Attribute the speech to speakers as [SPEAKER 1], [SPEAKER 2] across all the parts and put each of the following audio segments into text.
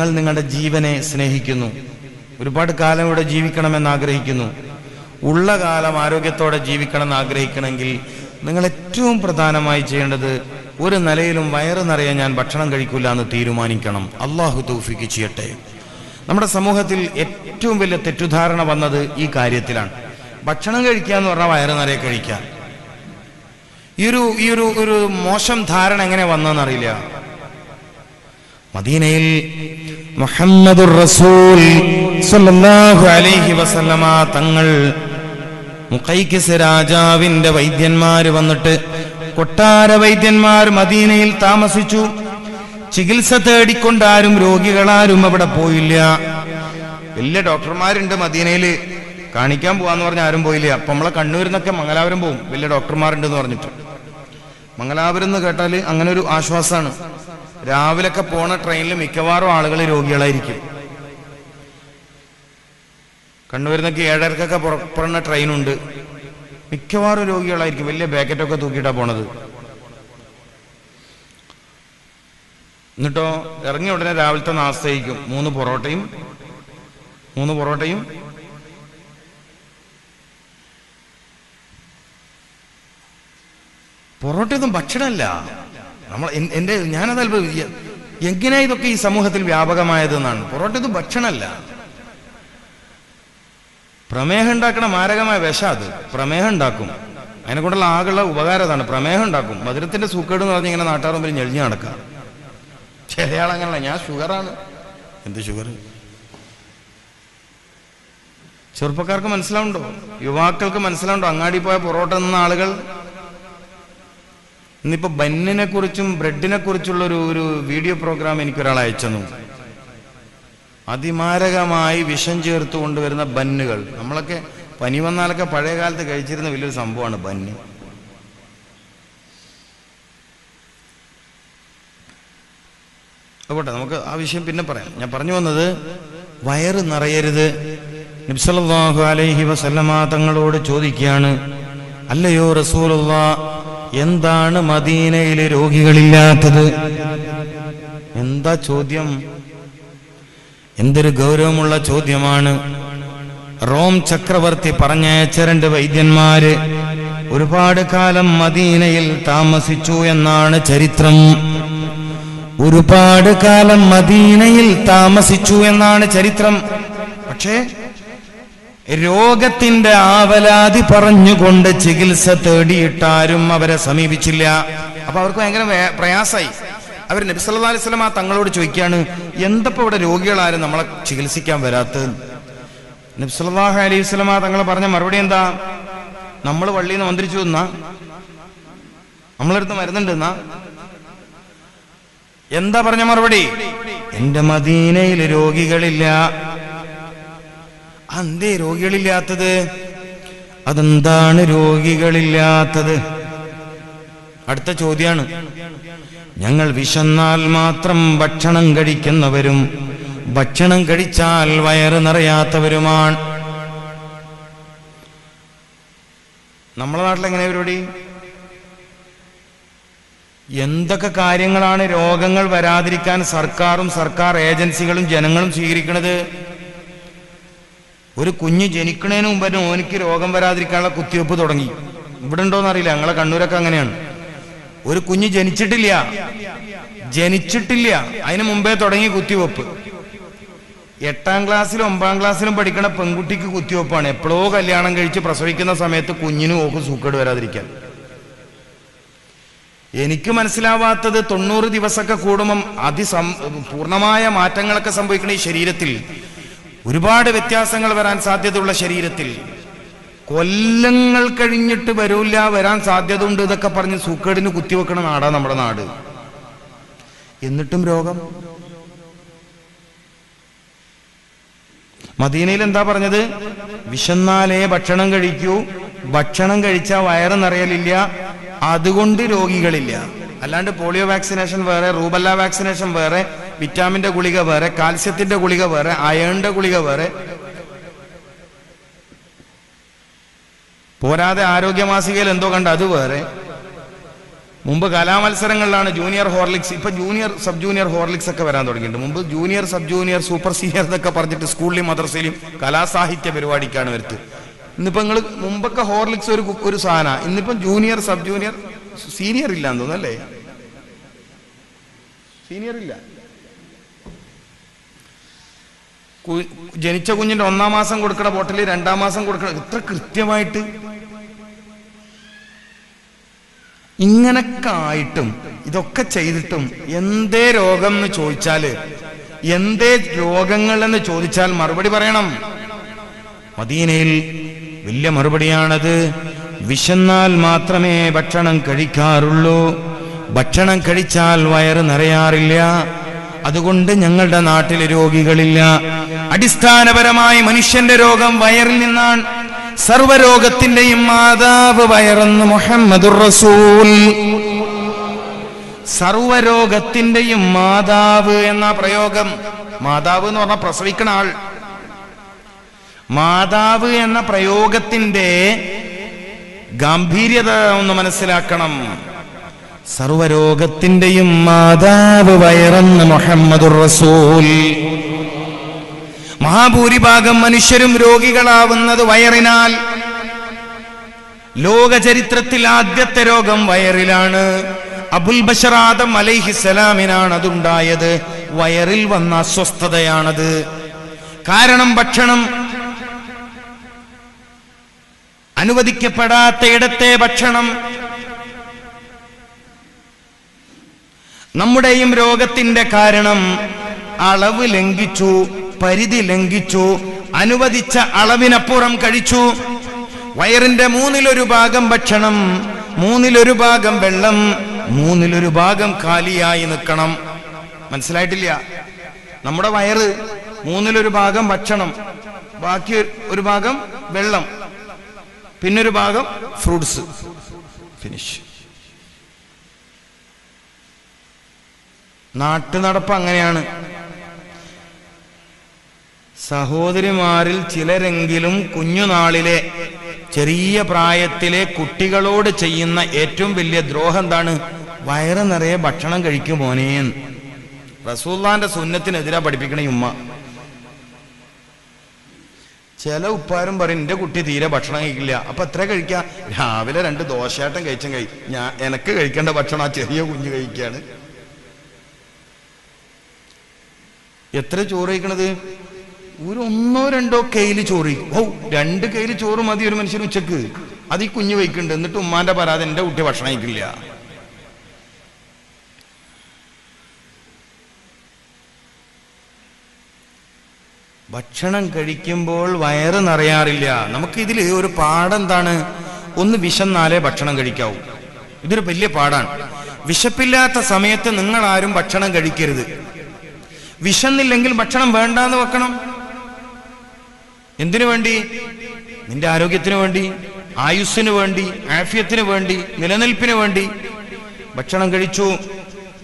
[SPEAKER 1] നിങ്ങൾ നിങ്ങളുടെ ജീവനെ സ്നേഹിക്കുന്നു. ഒരുപാട് കാലം ഇവിടെ ജീവിക്കണമെന്ന് ആഗ്രഹിക്കുന്നു. ഉള്ള കാലം ആരോഗ്യത്തോടെ ജീവിക്കണം എന്ന് ആഗ്രഹിക്കണമെങ്കിൽ നിങ്ങൾ ഏറ്റവും പ്രധാനമായി ചെയ്യേണ്ടത് ഒരു നിലയിലും വയറ് നിറയെ ഞാൻ ഭക്ഷണം കഴിക്കില്ല എന്ന് തീരുമാനിക്കണം. അള്ളാഹു തൗഫിക്ക് ചെയ്യട്ടെ. നമ്മുടെ സമൂഹത്തിൽ ഏറ്റവും വലിയ തെറ്റുധാരണ വന്നത് ഈ കാര്യത്തിലാണ്. ഭക്ഷണം കഴിക്കുക എന്ന് പറഞ്ഞാൽ വയറ് നിറയെ കഴിക്കുക. ഈ ഒരു ഈ ഒരു ഒരു മോശം ധാരണ എങ്ങനെ വന്നതെന്നറിയില്ല മദീനയിൽ മുഹമ്മദുർ റസൂൽ അലൈഹി വസല്ലമ തങ്ങൾ രാജാവിന്റെ വൈദ്യന്മാര് വന്നിട്ട് കൊട്ടാര വൈദ്യന്മാർ മദീനയിൽ താമസിച്ചു. ചികിത്സ തേടിക്കൊണ്ടാരും രോഗികളാരും അവിടെ പോയില്ല. വലിയ ഡോക്ടർമാരുണ്ട് മദീനയിൽ കാണിക്കാൻ പോവാന്ന് പറഞ്ഞ ആരും പോയില്ല. അപ്പൊ നമ്മളെ കണ്ണൂരിന്നൊക്കെ മംഗലാപുരം പോവും. വലിയ ഡോക്ടർമാരുണ്ട് എന്ന് പറഞ്ഞിട്ട്. മംഗലാപുരം എന്ന് കേട്ടാൽ അങ്ങനെ ഒരു ആശ്വാസമാണ് രാവിലൊക്കെ പോണ ട്രെയിനിൽ മിക്കവാറും ആളുകൾ രോഗികളായിരിക്കും. കണ്ണൂരിൽ ഏഴരക്കൊക്കെ പുറപ്പെടുന്ന ട്രെയിനുണ്ട്. മിക്കവാറും രോഗികളായിരിക്കും. വലിയ ബാക്കറ്റൊക്കെ തൂക്കിയിട്ടാ പോണത്. എന്നിട്ടോ ഇറങ്ങിയ ഉടനെ രാവിലത്തെ നാസ്തയിക്കും. മൂന്ന് പൊറോട്ടയും മൂന്ന് പൊറോട്ടയും. പൊറോട്ടയൊന്നും ഭക്ഷണമല്ല. നമ്മൾ എന്റെ ഞാനത് അല്പം എങ്ങനെ ഇതൊക്കെ ഈ സമൂഹത്തിൽ വ്യാപകമായത് എന്നാണ് പൊറോട്ട ഇത് ഭക്ഷണമല്ല. പ്രമേഹം ഉണ്ടാക്കണ മാരകമായ വിഷ അത്. പ്രമേഹം ഉണ്ടാക്കും. അതിനെ കൊണ്ടുള്ള ആകെയുള്ള ഉപകാരം അതാണ്. പ്രമേഹം ഉണ്ടാക്കും. മധുരത്തിന്റെ സൂക്കേട് എന്ന് പറഞ്ഞ് ഇങ്ങനെ നാട്ടാർ മുമ്പിൽ ഞെളിഞ്ഞു നടക്കാം ചില ഞാൻ ഷുഗറാണ്. എന്ത് ഷുഗർ? ചെറുപ്പക്കാർക്ക് മനസ്സിലാവുണ്ടോ? യുവാക്കൾക്ക് മനസ്സിലാവുണ്ടോ? അങ്ങാടി പോയ പൊറോട്ട നിന്ന ആളുകൾ ഇന്നിപ്പോ ബന്നിനെ കുറിച്ചും ബ്രെഡിനെ കുറിച്ചുള്ള ഒരു ഒരു വീഡിയോ പ്രോഗ്രാം എനിക്കൊരാൾ അയച്ചെന്നു അതിമാരകമായി വിഷം ചേർത്ത് കൊണ്ടുവരുന്ന ബന്നുകൾ. നമ്മളൊക്കെ പനി വന്നാലൊക്കെ പഴയ കാലത്ത് കഴിച്ചിരുന്ന വലിയൊരു സംഭവമാണ് ബന്ന്. അതുകൊട്ടെ നമുക്ക് ആ വിഷയം പിന്നെ പറയാം. ഞാൻ പറഞ്ഞു വന്നത് വയറ് നിറയരുത്. നിബ്സലാഹു അലൈഹി വസല്ലമ തങ്ങളോട് ചോദിക്കുകയാണ് അല്ലയോ റസൂലുള്ള എന്താണ് മദീനയിലെ രോഗികളില്ലാത്തത്? എന്താ ചോദ്യം? എന്തൊരു ഗൗരവമുള്ള ചോദ്യമാണ്. റോം ചക്രവർത്തി പറഞ്ഞയച്ച രണ്ട് വൈദ്യന്മാര് ഒരുപാട് കാലം മദീനയിൽ താമസിച്ചു എന്നാണ് ചരിത്രം. ഒരുപാട് കാലം മദീനയിൽ താമസിച്ചു എന്നാണ് ചരിത്രം. പക്ഷേ രോഗത്തിന്റെ ആവലാതി പറഞ്ഞുകൊണ്ട് ചികിത്സ തേടിയിട്ടാരും അവരെ സമീപിച്ചില്ല. അപ്പൊ അവർക്ക് ഭയങ്കര പ്രയാസമായി അവർ നബി സല്ലല്ലാഹു അലൈഹി വസല്ലമ തങ്ങളോട് ചോദിക്കുകയാണ് എന്തപ്പോ ഇവിടെ രോഗികളാരും നമ്മളെ ചികിത്സിക്കാൻ വരാത്തത്? നബി സല്ലല്ലാഹു അലൈഹി വസല്ലമ തങ്ങൾ പറഞ്ഞ മറുപടി എന്താ? നമ്മൾ വള്ളിയിൽ നിന്ന് മന്ത്രിച്ചു എന്നാ? നമ്മളെടുത്ത് മരുന്നുണ്ട് എന്നാ? എന്താ പറഞ്ഞ മറുപടി? എന്റെ മദീനയിൽ രോഗികളില്ല. അന്തേ രോഗികളില്ലാത്തത്? അതെന്താണ് രോഗികളില്ലാത്തത്? അടുത്ത ചോദ്യമാണ് ഞങ്ങൾ വിശന്നാൽ മാത്രം ഭക്ഷണം കഴിക്കുന്നവരും ഭക്ഷണം കഴിച്ചാൽ വയറ് നിറയാത്തവരുമാണ്. നമ്മളെ നാട്ടിൽ എങ്ങനെ പരിപാടി? എന്തൊക്കെ കാര്യങ്ങളാണ് രോഗങ്ങൾ വരാതിരിക്കാൻ സർക്കാരും സർക്കാർ ഏജൻസികളും ജനങ്ങളും സ്വീകരിക്കുന്നത് ഒരു കുഞ്ഞ് ജനിക്കണേന് മുമ്പ് ഓനിക്ക് രോഗം വരാതിരിക്കാനുള്ള കുത്തിവെപ്പ് തുടങ്ങി. ഇവിടെ ഉണ്ടോന്ന് അറിയില്ല ഞങ്ങളെ കണ്ണൂരൊക്കെ അങ്ങനെയാണ്. ഒരു കുഞ്ഞ് ജനിച്ചിട്ടില്ല. ജനിച്ചിട്ടില്ല. അതിന് മുമ്പേ തുടങ്ങി കുത്തിവെപ്പ്. എട്ടാം ക്ലാസ്സിലും ഒമ്പതാം ക്ലാസ്സിലും പഠിക്കണ പെൺകുട്ടിക്ക് കുത്തിവെപ്പാണ്. എപ്പോഴോ കല്യാണം കഴിച്ച് പ്രസവിക്കുന്ന സമയത്ത് കുഞ്ഞിനും ഓക്ക് സൂക്കേട് വരാതിരിക്കാൻ. എനിക്ക് മനസ്സിലാവാത്തത് തൊണ്ണൂറ് ദിവസമൊക്കെ കൂടുമ്പം അതിസം പൂർണമായ മാറ്റങ്ങളൊക്കെ സംഭവിക്കുന്ന ഈ ശരീരത്തിൽ ഒരുപാട് വ്യത്യാസങ്ങൾ വരാൻ സാധ്യതയുള്ള ശരീരത്തിൽ. കൊല്ലങ്ങൾ കഴിഞ്ഞിട്ട് വരൂല്ല വരാൻ സാധ്യത ഉണ്ട് ഇതൊക്കെ പറഞ്ഞ് സൂക്കേടിന് കുത്തിവെക്കണ നാടാ നമ്മുടെ നാട്. എന്നിട്ടും രോഗം? മദീനയിൽ എന്താ പറഞ്ഞത്? വിശന്നാലേ ഭക്ഷണം കഴിക്കൂ. ഭക്ഷണം കഴിച്ചാൽ വയറ് നിറയലില്ല. അതുകൊണ്ട് രോഗികളില്ല. അല്ലാണ്ട് പോളിയോ വാക്സിനേഷൻ വേറെ റൂബല്ല വാക്സിനേഷൻ വേറെ വിറ്റാമിന്റെ ഗുളിക വേറെ കാൽസ്യത്തിന്റെ ഗുളിക വേറെ അയണിന്റെ ഗുളിക വേറെ. പോരാതെ ആരോഗ്യമാസികയിൽ എന്തോ കണ്ട അത് വേറെ. മുമ്പ് കലാമത്സരങ്ങളിലാണ് ജൂനിയർ ഹോർലിക്സ് ഇപ്പൊ ജൂനിയർ സബ് ജൂനിയർ ഹോർലിക്സ് ഒക്കെ വരാൻ തുടങ്ങിയിട്ടുണ്ട്. മുമ്പ് junior sub junior super senior എന്നൊക്കെ പറഞ്ഞിട്ട് സ്കൂളിലും മദ്രസയിലും കലാസാഹിത്യ പരിപാടിക്കാണ് വരുത്ത്. ഇന്നിപ്പോ നിങ്ങൾ മുമ്പൊക്കെ ഹോർലിക്സ് ഒരു ഒരു സാധന ഇന്നിപ്പം ജൂനിയർ സബ് ജൂനിയർ സീനിയർ ഇല്ല എന്ന് തോന്നുന്നു അല്ലേ? സീനിയർ ഇല്ല. ജനിച്ച കുഞ്ഞിന്റെ ഒന്നാം മാസം കൊടുക്കണ ബോട്ടിൽ രണ്ടാം മാസം കൊടുക്കണ ഇത്ര കൃത്യമായിട്ട്? ഇങ്ങനൊക്കെ ആയിട്ടും ഇതൊക്കെ ചെയ്തിട്ടും എന്തേ രോഗം എന്ന് ചോദിച്ചാൽ എന്തേ രോഗങ്ങൾ എന്ന് ചോദിച്ചാൽ മറുപടി പറയണം. മദീനയിൽ വലിയ മറുപടിയാണത്. വിശന്നാൽ മാത്രമേ ഭക്ഷണം കഴിക്കാറുള്ളൂ. ഭക്ഷണം കഴിച്ചാൽ വയറ് നിറയാറില്ല. അതുകൊണ്ട് ഞങ്ങളുടെ നാട്ടിൽ രോഗികളില്ല. അടിസ്ഥാനപരമായി മനുഷ്യന്റെ രോഗം വയറിൽ നിന്നാണ്. സർവരോഗത്തിന്റെയും മാതാവ് വയറെന്ന് മുഹമ്മദുർ റസൂൽ. സർവരോഗത്തിന്റെയും മാതാവ് എന്ന പ്രയോഗം മാതാവ് എന്ന് പറഞ്ഞാൽ പ്രസവിക്കണ ആൾ. മാതാവ് എന്ന പ്രയോഗത്തിന്റെ ഗാംഭീര്യത ഒന്ന് മനസ്സിലാക്കണം. സർവരോഗത്തിന്റെയും മാതാവ് വയറന്ന് മുഹമ്മദുർ റസൂൽ. മഹാഭൂരിഭാഗം മനുഷ്യരും രോഗികളാവുന്നത് വയറിനാൽ. ലോകചരിത്രത്തിൽ ആദ്യത്തെ രോഗം വയറിലാണ്. അബുൽ ബഷറാദം അലൈഹിസലാമിനാണ് അതുണ്ടായത്. വയറിൽ വന്ന അസ്വസ്ഥതയാണത്. കാരണം ഭക്ഷണം അനുവദിക്കപ്പെടാത്ത ഇടത്തെ ഭക്ഷണം നമ്മുടെയും രോഗത്തിന്റെ കാരണം അളവ് ലംഘിച്ചു പരിധി ലംഘിച്ചു അനുവദിച്ച അളവിനപ്പുറം കഴിച്ചു. വയറിന്റെ മൂന്നിലൊരു ഭാഗം ഭക്ഷണം മൂന്നിലൊരു ഭാഗം വെള്ളം മൂന്നിലൊരു ഭാഗം കാലിയായി നിൽക്കണം. മനസ്സിലായിട്ടില്ല? നമ്മുടെ വയറ് മൂന്നിലൊരു ഭാഗം ഭക്ഷണം ബാക്കി ഒരു ഭാഗം വെള്ളം പിന്നൊരു ഭാഗം ഫ്രൂട്ട്സ്. ഫിനിഷ്. നാട്ടുനടപ്പ് അങ്ങനെയാണ്. സഹോദരിമാരിൽ ചിലരെങ്കിലും കുഞ്ഞുനാളിലെ ചെറിയ പ്രായത്തിലെ കുട്ടികളോട് ചെയ്യുന്ന ഏറ്റവും വലിയ ദ്രോഹം എന്താണ്? വയറ് നിറയെ ഭക്ഷണം കഴിക്കും മോനേന്ന് റസൂല്ലാന്റെ സുന്നത്തിനെതിരാ പഠിപ്പിക്കണ ഉമ്മ. ചില ഉപ്പാരും പറയും എന്റെ കുട്ടി തീരെ ഭക്ഷണം കഴിക്കില്ല. അപ്പൊ എത്ര കഴിക്കാം? രാവിലെ രണ്ട് ദോശയാട്ടം കഴിച്ചും കഴി ഞാൻ എനക്ക് കഴിക്കേണ്ട ഭക്ഷണം ആ ചെറിയ കുഞ്ഞ് കഴിക്കാണ്. എത്ര ചോറ് കഴിക്കണത് ഒരു ഒന്നോ രണ്ടോ കയ്യിൽ ചോറ് ഓ രണ്ട് കയ്യിൽ ചോറ് മതി ഒരു മനുഷ്യന് ഉച്ചയ്ക്ക്. അത് ഈ കുഞ്ഞു വയ്ക്കുന്നുണ്ട്. എന്നിട്ട് ഉമ്മാന്റെ പരാതി എന്റെ കുട്ടി ഭക്ഷണം കഴിക്കില്ല. ഭക്ഷണം കഴിക്കുമ്പോൾ വയറ് നിറയാറില്ല. നമുക്ക് ഇതിൽ ഒരു പാഠം എന്താണ് ഒന്ന് വിശന്നാലേ ഭക്ഷണം കഴിക്കാവൂ. ഇതൊരു വലിയ പാടാണ്. വിശപ്പില്ലാത്ത സമയത്ത് നിങ്ങൾ ആരും ഭക്ഷണം കഴിക്കരുത്. വിശന്നില്ലെങ്കിൽ ഭക്ഷണം വേണ്ടാന്ന് വെക്കണം. എന്തിനു വേണ്ടി? നിന്റെ ആരോഗ്യത്തിന് വേണ്ടി ആയുസ്സിന് വേണ്ടി ആഫ്യത്തിന് വേണ്ടി നിലനിൽപ്പിന് വേണ്ടി. ഭക്ഷണം കഴിച്ചു.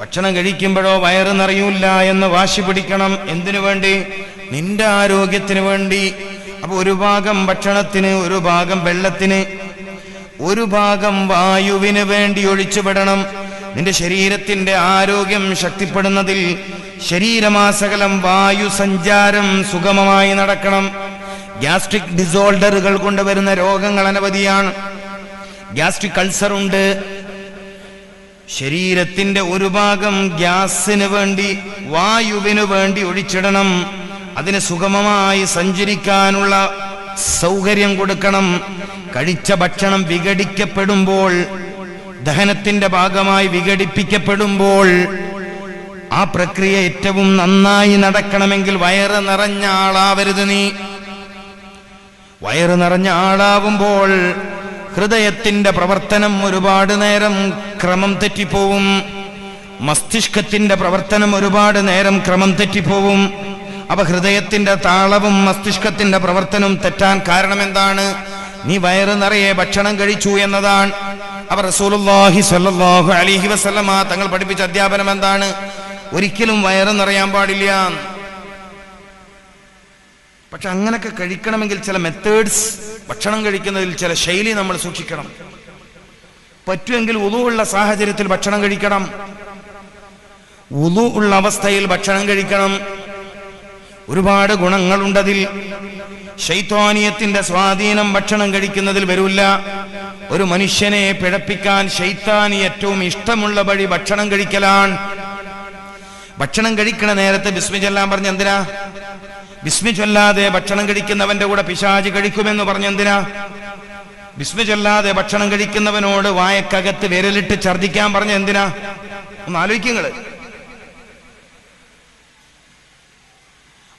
[SPEAKER 1] ഭക്ഷണം കഴിക്കുമ്പോഴോ വയറ് നിറയൂല എന്ന് വാശി പിടിക്കണം. എന്തിനു വേണ്ടി? നിന്റെ ആരോഗ്യത്തിന് വേണ്ടി. അപ്പൊ ഒരു ഭാഗം ഭക്ഷണത്തിന് ഒരു ഭാഗം വെള്ളത്തിന്. ഒരു ഭാഗം വായുവിന് വേണ്ടി ഒഴിച്ചുവിടണം നിന്റെ ശരീരത്തിന്റെ ആരോഗ്യം ശക്തിപ്പെടുന്നതിൽ ശരീരമാസകലം വായു സഞ്ചാരം സുഗമമായി നടക്കണം. ഗ്യാസ്ട്രിക് ഡിസോൾഡറുകൾ കൊണ്ടുവരുന്ന രോഗങ്ങൾ അനവധിയാണ്. ഗ്യാസ്ട്രിക് അൾസർ ഉണ്ട്. ശരീരത്തിന്റെ ഒരു ഭാഗം ഗ്യാസിന് വേണ്ടി വായുവിന് വേണ്ടി ഒഴിച്ചിടണം. അതിന് സുഗമമായി സഞ്ചരിക്കാനുള്ള സൗകര്യം കൊടുക്കണം. കഴിച്ച ഭക്ഷണം വിഘടിക്കപ്പെടുമ്പോൾ ദഹനത്തിന്റെ ഭാഗമായി വിഘടിപ്പിക്കപ്പെടുമ്പോൾ ആ പ്രക്രിയ ഏറ്റവും നന്നായി നടക്കണമെങ്കിൽ വയറ് നിറഞ്ഞ ആളാവരുത് നീ. വയറ് നിറഞ്ഞ ആളാവുമ്പോൾ ഹൃദയത്തിന്റെ പ്രവർത്തനം ഒരുപാട് നേരം ക്രമം തെറ്റിപ്പോവും. മസ്തിഷ്കത്തിന്റെ പ്രവർത്തനം ഒരുപാട് നേരം ക്രമം തെറ്റിപ്പോവും. അപ്പൊ ഹൃദയത്തിന്റെ താളവും മസ്തിഷ്കത്തിന്റെ പ്രവർത്തനവും തെറ്റാൻ കാരണം എന്താണ് നീ വയറ് നിറയെ ഭക്ഷണം കഴിച്ചു എന്നതാണ്. അവർ റസൂലുള്ളാഹി സ്വല്ലല്ലാഹു അലൈഹി വസല്ലമ തങ്ങൾ പഠിപ്പിച്ച അധ്യാപനം എന്താണ്? ഒരിക്കലും വയറ് നിറയാൻ പാടില്ല. പക്ഷെ അങ്ങനൊക്കെ കഴിക്കണമെങ്കിൽ ചില മെത്തേഡ്സ് ഭക്ഷണം കഴിക്കുന്നതിൽ ചില ശൈലി നമ്മൾ സൂക്ഷിക്കണം. പറ്റുമെങ്കിൽ ഉള്ള സാഹചര്യത്തിൽ ഭക്ഷണം കഴിക്കണം. ഉതു ഉള്ള അവസ്ഥയിൽ ഭക്ഷണം കഴിക്കണം. ഒരുപാട് ഗുണങ്ങളുണ്ടതിൽ. ശൈത്വാനിയത്തിന്റെ സ്വാധീനം ഭക്ഷണം കഴിക്കുന്നതിൽ വരില്ല. ഒരു മനുഷ്യനെ പിഴപ്പിക്കാൻ ശൈത്താനി ഏറ്റവും ഇഷ്ടമുള്ള വഴി ഭക്ഷണം കഴിക്കലാണ്. ഭക്ഷണം കഴിക്കണ നേരത്തെ ബിസ്മി ചൊല്ലാൻ പറഞ്ഞ എന്തിനാ? ബിസ്മി ചൊല്ലാതെ ഭക്ഷണം കഴിക്കുന്നവന്റെ കൂടെ പിശാജ് കഴിക്കുമെന്ന് പറഞ്ഞ എന്തിനാ? ബിസ്മി ചൊല്ലാതെ ഭക്ഷണം കഴിക്കുന്നവനോട് വായക്കകത്ത് വിരലിട്ട് ഛർദിക്കാൻ പറഞ്ഞ എന്തിനാ? ഒന്ന് ആലോചിക്കുങ്ങൾ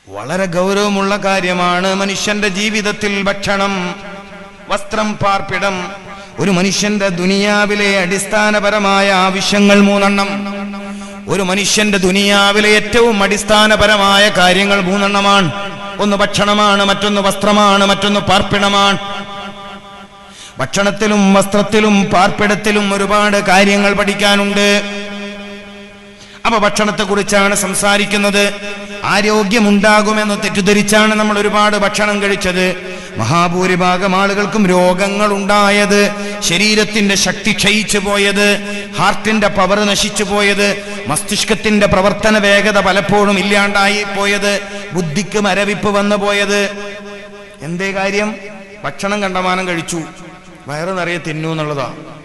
[SPEAKER 1] വളരെ ഗൗരവമുള്ള കാര്യമാണ് മനുഷ്യന്റെ ജീവിതത്തിൽ ഭക്ഷണം വസ്ത്രം പാർപ്പിടം. ഒരു മനുഷ്യന്റെ ദുനിയാവിലെ അടിസ്ഥാനപരമായ ആവശ്യങ്ങൾ മൂന്നെണ്ണം. ഒരു മനുഷ്യന്റെ ദുനിയാവിലെ ഏറ്റവും അടിസ്ഥാനപരമായ കാര്യങ്ങൾ മൂന്നെണ്ണമാണ്. ഒന്ന് ഭക്ഷണമാണ് മറ്റൊന്ന് വസ്ത്രമാണ് മറ്റൊന്ന് പാർപ്പിടമാണ്. ഭക്ഷണത്തിലും വസ്ത്രത്തിലും പാർപ്പിടത്തിലും ഒരുപാട് കാര്യങ്ങൾ പഠിക്കാനുണ്ട്. അപ്പൊ ഭക്ഷണത്തെ കുറിച്ചാണ് സംസാരിക്കുന്നത്. ആരോഗ്യമുണ്ടാകുമെന്ന് തെറ്റിദ്ധരിച്ചാണ് നമ്മൾ ഒരുപാട് ഭക്ഷണം കഴിച്ചത്. മഹാഭൂരിഭാഗം ആളുകൾക്കും രോഗങ്ങൾ ഉണ്ടായത് ശരീരത്തിന്റെ ശക്തി ക്ഷയിച്ചു പോയത് ഹാർട്ടിന്റെ പവർ നശിച്ചു പോയത് മസ്തിഷ്കത്തിന്റെ പ്രവർത്തന വേഗത പലപ്പോഴും ഇല്ലാണ്ടായി പോയത് ബുദ്ധിക്ക് മരവിപ്പ് വന്നു പോയത് എന്തേ കാര്യം? ഭക്ഷണം കണ്ടമാനം കഴിച്ചു. വയറ് നിറയെ തിന്നു എന്നുള്ളതാണ്